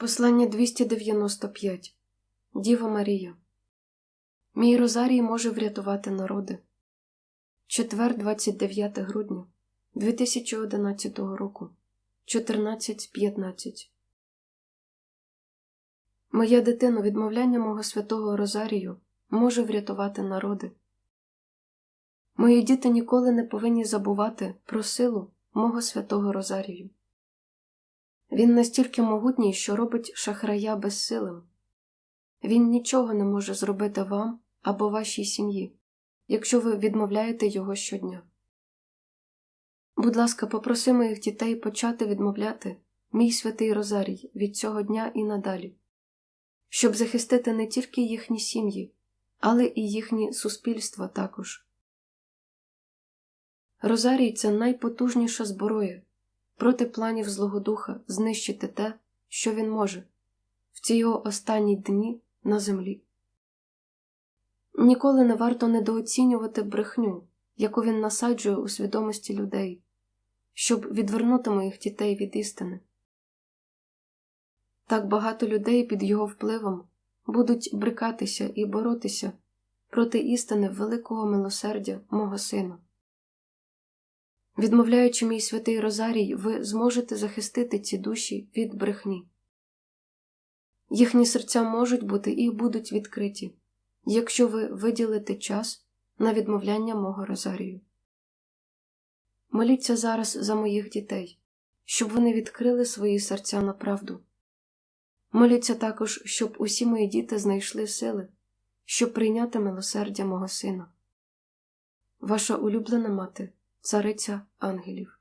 Послання 295 Діва Марія Мій Розарій може врятувати народи. Четвер, 29 грудня 2011 року 14.15 Моя дитино, відмовляння мого святого Розарію може врятувати народи. Мої діти ніколи не повинні забувати про силу мого святого Розарію. Він настільки могутній, що робить шахрая безсилим. Він нічого не може зробити вам або вашій сім'ї, якщо ви відмовляєте його щодня. Будь ласка, попроси моїх дітей почати відмовляти мій святий Розарій від цього дня і надалі, щоб захистити не тільки їхні сім'ї, але і їхні суспільства також. Розарій це найпотужніша зброя проти планів Злого Духа знищити те, що він може, в ці його останні дні на землі. Ніколи не варто недооцінювати брехню, яку він насаджує у свідомості людей, щоб відвернути моїх дітей від істини. Так багато людей під його впливом будуть брикатися і боротися проти істини великого милосердя мого сина. Відмовляючи мій святий Розарій, ви зможете захистити ці душі від брехні. Їхні серця можуть бути і будуть відкриті, якщо ви виділите час на відмовляння мого Розарію. Моліться зараз за моїх дітей, щоб вони відкрили свої серця на правду. Моліться також, щоб усі мої діти знайшли сили, щоб прийняти милосердя мого сина. Ваша улюблена мати, цариця ангелів.